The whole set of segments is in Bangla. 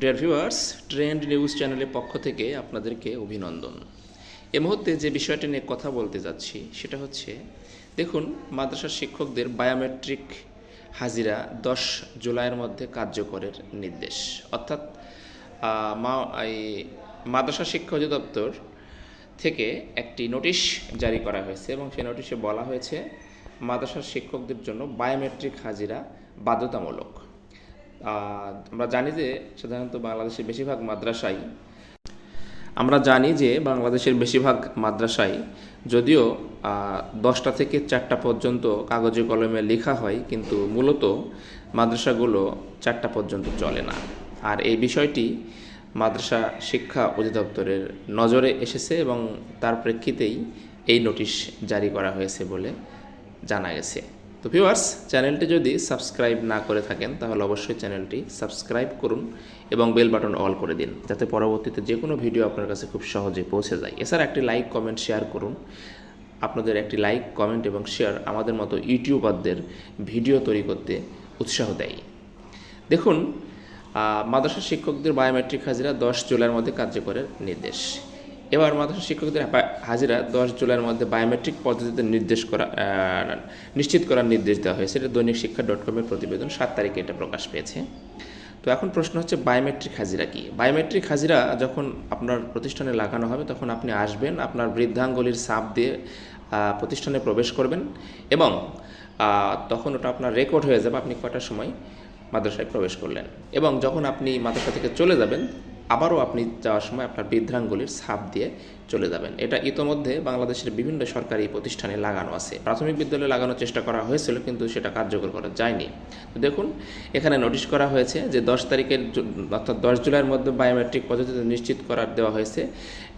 ডিয়ার ভিউয়ার্স ট্রেন্ড নিউজ চ্যানেলের পক্ষ থেকে আপনাদেরকে অভিনন্দন। এ মুহূর্তে যে বিষয়টি নিয়ে কথা বলতে যাচ্ছি, সেটা হচ্ছে, দেখুন, মাদ্রাসার শিক্ষকদের বায়োমেট্রিক হাজিরা দশ জুলাইয়ের মধ্যে কার্যকরের নির্দেশ। অর্থাৎ মাদ্রাসা শিক্ষা অধিদপ্তর থেকে একটি নোটিশ জারি করা হয়েছে এবং সেই নোটিশে বলা হয়েছে, মাদ্রাসার শিক্ষকদের জন্য বায়োমেট্রিক হাজিরা বাধ্যতামূলক। আমরা জানি যে সাধারণত বাংলাদেশের বেশিরভাগ মাদ্রাসায় আমরা জানি যে বাংলাদেশের বেশিরভাগ মাদ্রাসায় যদিও দশটা থেকে চারটা পর্যন্ত কাগজে কলমে লেখা হয়, কিন্তু মূলত মাদ্রাসাগুলো চারটা পর্যন্ত চলে না। আর এই বিষয়টি মাদ্রাসা শিক্ষা অধিদপ্তরের নজরে এসেছে এবং তার প্রেক্ষিতেই এই নোটিশ জারি করা হয়েছে বলে জানা গেছে। তো ভিউয়ার্স চ্যানেলটি যদি সাবস্ক্রাইব না করে থাকেন, তাহলে অবশ্যই চ্যানেলটি সাবস্ক্রাইব করুন এবং বেল বাটন অল করে দিন, যাতে পরবর্তীতে যে কোনো ভিডিও আপনার কাছে খুব সহজে পৌঁছে যায়। এছাড়া একটি লাইক কমেন্ট শেয়ার করুন। আপনাদের একটি লাইক কমেন্ট এবং শেয়ার আমাদের মতো ইউটিউবারদের ভিডিও তৈরি করতে উৎসাহ দেয়। দেখুন মাদ্রাসা শিক্ষকদের বায়োমেট্রিক হাজিরা দশ জুলাইয়ের মধ্যে কার্যকরের নির্দেশ। এবার মাদ্রাসা শিক্ষকদের হাজিরা দশ জুলাইয়ের মধ্যে বায়োমেট্রিক পদ্ধতিতে নির্দেশ করা নিশ্চিত করার নির্দেশ দেওয়া হয়েছে। এটা দৈনিক শিক্ষা ডট কমের প্রতিবেদন, সাত তারিখে এটা প্রকাশ পেয়েছে। তো এখন প্রশ্ন হচ্ছে বায়োমেট্রিক হাজিরা কি? বায়োমেট্রিক হাজিরা যখন আপনার প্রতিষ্ঠানে লাগানো হবে, তখন আপনি আসবেন, আপনার বৃদ্ধাঙ্গুলির সাপ দিয়ে প্রতিষ্ঠানে প্রবেশ করবেন এবং তখন ওটা আপনার রেকর্ড হয়ে যাবে, আপনি কটার সময় মাদ্রাসায় প্রবেশ করলেন। এবং যখন আপনি মাদ্রাসা থেকে চলে যাবেন আবারও আপনি যাওয়ার সময় আপনার বৃদ্ধাঙ্গুলির ছাপ দিয়ে চলে যাবেন। এটা ইতোমধ্যে বাংলাদেশের বিভিন্ন সরকারি প্রতিষ্ঠানে লাগানো আছে। প্রাথমিক বিদ্যালয়ে লাগানোর চেষ্টা করা হয়েছিল, কিন্তু সেটা কার্যকর করা যায়নি। দেখুন, এখানে নোটিশ করা হয়েছে যে দশ তারিখের অর্থাৎ দশ জুলাইয়ের মধ্যে বায়োমেট্রিক পদ্ধতিতে নিশ্চিত করার দেওয়া হয়েছে।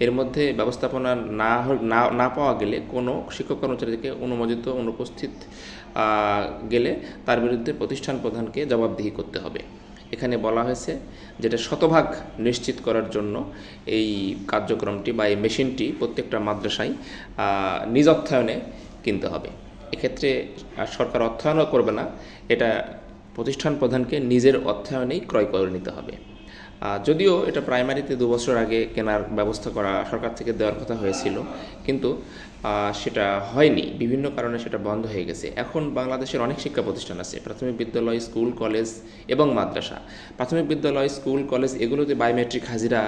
এর মধ্যে ব্যবস্থাপনা না না না পাওয়া গেলে কোনো শিক্ষক কর্মচারীকে অনুমোদিত, অনুপস্থিত গেলে তার বিরুদ্ধে প্রতিষ্ঠান প্রধানকে জবাবদিহি করতে হবে। এখানে বলা হয়েছে যেটা শতভাগ নিশ্চিত করার জন্য এই কার্যক্রমটি বা এই মেশিনটি প্রত্যেকটা মাদ্রাসায় নিজ অর্থায়নে কিনতে হবে। এক্ষেত্রে সরকার অর্থায়নও করবে না, এটা প্রতিষ্ঠান প্রধানকে নিজের অর্থায়নেই ক্রয় করে নিতে হবে। যদিও এটা প্রাইমারিতে দু বছর আগে কেনার ব্যবস্থা করা সরকার থেকে দেওয়ার কথা হয়েছিল, কিন্তু সেটা হয়নি। বিভিন্ন কারণে সেটা বন্ধ হয়ে গেছে। এখন বাংলাদেশের অনেক শিক্ষা প্রতিষ্ঠান আছে, প্রাথমিক বিদ্যালয়, স্কুল, কলেজ এবং মাদ্রাসা। প্রাথমিক বিদ্যালয়, স্কুল, কলেজ এগুলোতে বায়োমেট্রিক হাজিরা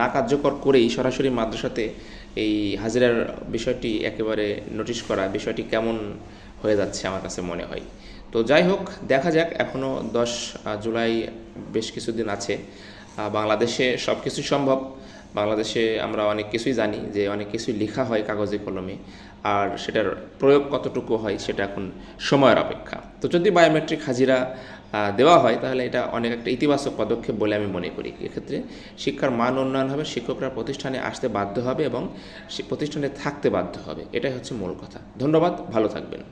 না কার্যকর করেই সরাসরি মাদ্রাসাতে এই হাজিরার বিষয়টি একেবারে নোটিশ করা বিষয়টি কেমন হয়ে যাচ্ছে আমার কাছে মনে হয়। তো যাই হোক, দেখা যাক এখনও দশ জুলাই বেশ কিছুদিন আছে। বাংলাদেশে সব কিছুই সম্ভব। বাংলাদেশে আমরা অনেক কিছুই জানি যে অনেক কিছুই লেখা হয় কাগজে কলমে। আর সেটার প্রয়োগ কতটুকু হয় সেটা এখন সময়ের অপেক্ষা। তো যদি বায়োমেট্রিক হাজিরা দেওয়া হয়, তাহলে এটা অনেক একটা ইতিবাচক পদক্ষেপ বলে আমি মনে করি। এক্ষেত্রে শিক্ষার মান উন্নয়ন হবে, শিক্ষকরা প্রতিষ্ঠানে আসতে বাধ্য হবে এবং প্রতিষ্ঠানে থাকতে বাধ্য হবে। এটাই হচ্ছে মূল কথা। ধন্যবাদ, ভালো থাকবেন।